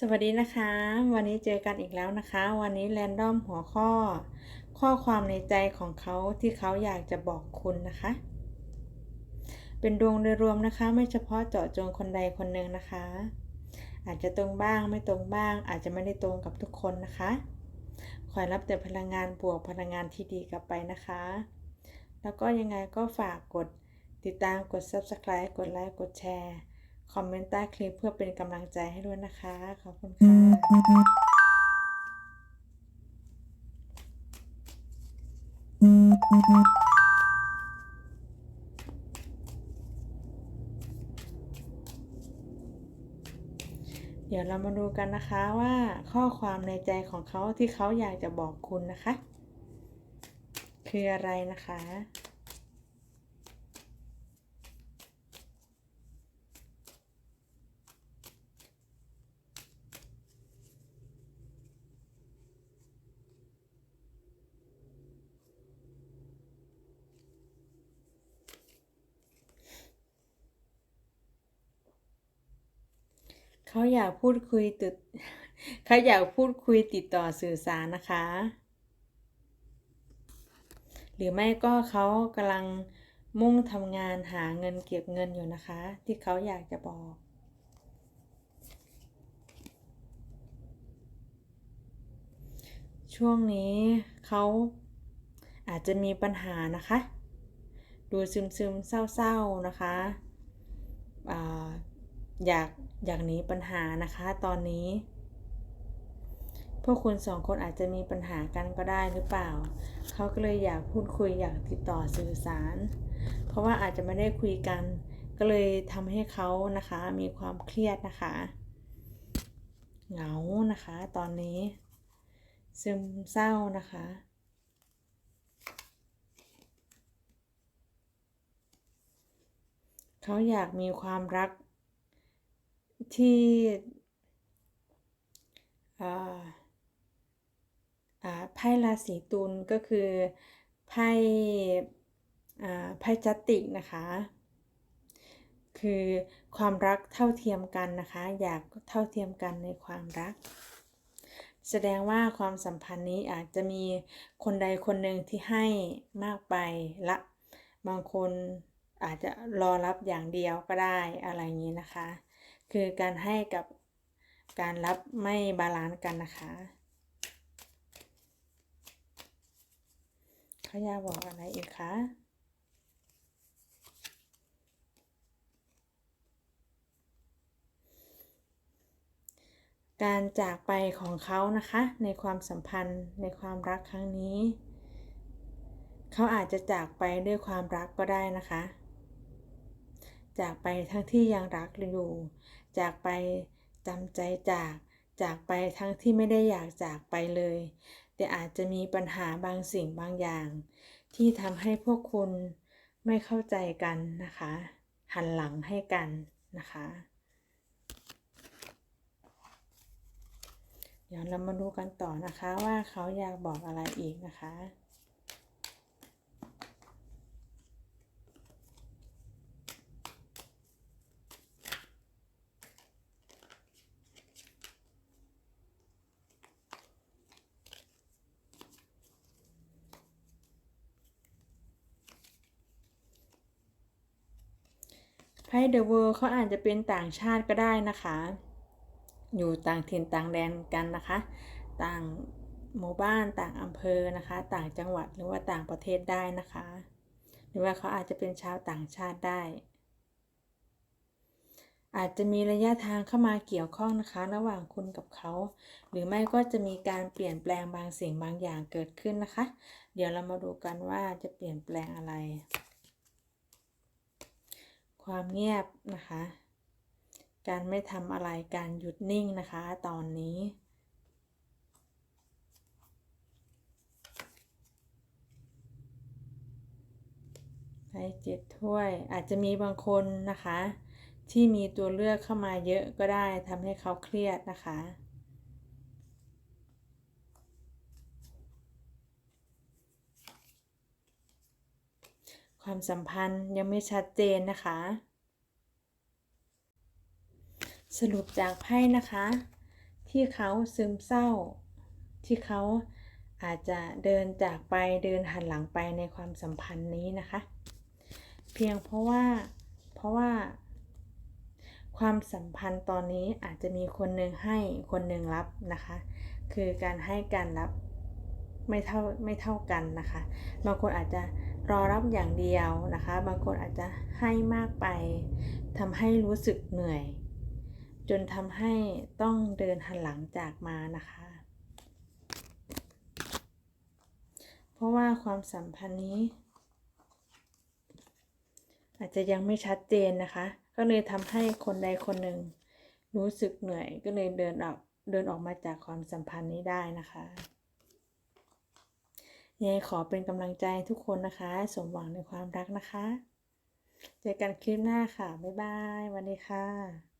สวัสดีนะคะ วันนี้เจอกันอีกแล้วนะคะ วันนี้แรนดอมหัวข้อ ข้อความในใจของเขาที่เขาอยากจะบอกคุณนะคะ เป็นดวงโดยรวมนะคะ ไม่เฉพาะเจาะจงคนใดคนหนึ่งนะคะ อาจจะตรงบ้างไม่ตรงบ้าง อาจจะไม่ได้ตรงกับทุกคนนะคะคอยรับแต่พลังงานบวกพลังงานที่ดีกลับไปนะคะ แล้วก็ยังไงก็ฝากกดติดตามกด subscribe กดไลค์กดแชร์ คอมเมนต์ใต้คลิปเพื่อเป็นกำลังใจให้ด้วยนะคะ ขอบคุณค่ะเดี๋ยวเรามาดูกันนะคะว่าข้อความในใจของเขาที่เขาอยากจะบอกคุณนะคะ คืออะไรนะคะ เขาอยากพูดคุยติดเขาอยากพูดคุยติดต่อสื่อสารนะคะ หรือไม่ก็เขากำลังมุ่งทำงานหาเงินเก็บเงินอยู่นะคะ ที่เขาอยากจะบอกช่วงนี้เขาอาจจะมีปัญหานะคะ ดูซึมซึมๆเศร้าๆนะคะ อยากอยากหนีปัญหานะคะตอนนี้ พวกคุณสองคนอาจจะมีปัญหากันก็ได้หรือเปล่า เขาก็เลยอยากพูดคุยอยากติดต่อสื่อสาร เพราะว่าอาจจะไม่ได้คุยกัน ก็เลยทำให้เขานะคะมีความเครียดนะคะ เหงานะคะ ตอนนี้ ซึมเศร้านะคะเขาอยากมีความรัก ที่ไพ่ราศีตุลก็คือไพ่ไพ่จัตตินะคะ คือความรักเท่าเทียมกันนะคะ อยากเท่าเทียมกันในความรัก แสดงว่าความสัมพันธ์นี้อาจจะมีคนใดคนหนึ่งที่ให้มากไปละบางคนอาจจะรอรับอย่างเดียวก็ได้อะไรอย่างนี้นะคะ คือการให้กับการรับไม่บาลานซ์กันนะคะเขาอยากบอกอะไรอีกคะการจากไปของเขานะคะ ในความสัมพันธ์ในความรักครั้งนี้ เขาอาจจะจากไปด้วยความรักก็ได้นะคะ จากไปทั้งที่ยังรักอยู่ จากไปจำใจจาก จากไปทั้งที่ไม่ได้อยากจากไปเลย แต่อาจจะมีปัญหาบางสิ่งบางอย่าง ที่ทำให้พวกคุณไม่เข้าใจกันนะคะ หันหลังให้กันนะคะ เดี๋ยวเรามาดูกันต่อนะคะว่าเขาอยากบอกอะไรอีกนะคะ ไพ่เดอะเวิร์เขาอาจจะเป็นต่างชาติก็ได้นะคะ อยู่ต่างถิ่นต่างแดนกันนะคะ ต่างหมู่บ้านต่างอำเภอนะคะ ต่างจังหวัดหรือว่าต่างประเทศได้นะคะ หรือว่าเขาอาจจะเป็นชาวต่างชาติได้ อาจจะมีระยะทางเข้ามาเกี่ยวข้องนะคะ ระหว่างคุณกับเขา หรือไม่ก็จะมีการเปลี่ยนแปลงบางสิ่งบางอย่างเกิดขึ้นนะคะ เดี๋ยวเรามาดูกันว่าจะเปลี่ยนแปลงอะไร ความเงียบนะคะ การไม่ทำอะไรการหยุดนิ่งนะคะ ตอนนี้ไพ่เจ็ดถ้วยอาจจะมีบางคนนะคะ ที่มีตัวเลือกเข้ามาเยอะก็ได้ทำให้เขาเครียดนะคะ ความสัมพันธ์ยังไม่ชัดเจนนะคะ สรุปจากไพ่นะคะ ที่เขาซึมเศร้า ที่เขาอาจจะเดินจากไปเดินหันหลังไปในความสัมพันธ์นี้นะคะ เพียงเพราะว่าเพราะว่า ความสัมพันธ์ตอนนี้อาจจะมีคนหนึ่งให้คนหนึ่งรับนะคะ คือการให้การรับ ไม่เท่าไม่เท่ากันนะคะ บางคนอาจจะรอรับอย่างเดียวนะคะ บางคนอาจจะให้มากไปทำให้รู้สึกเหนื่อย จนทำให้ต้องเดินหันหลังจากมานะคะ เพราะว่าความสัมพันธ์นี้ อาจจะยังไม่ชัดเจนนะคะ ก็เลยทำให้คนใดคนหนึ่งรู้สึกเหนื่อย ก็เลยเดินออกเดินออกมาจากความสัมพันธ์นี้ได้นะคะ ยังไงขอเป็นกำลังใจทุกคนนะคะ สมหวังในความรักนะคะ เจอกันคลิปหน้าค่ะ บ๊ายบายวันดีค่ะ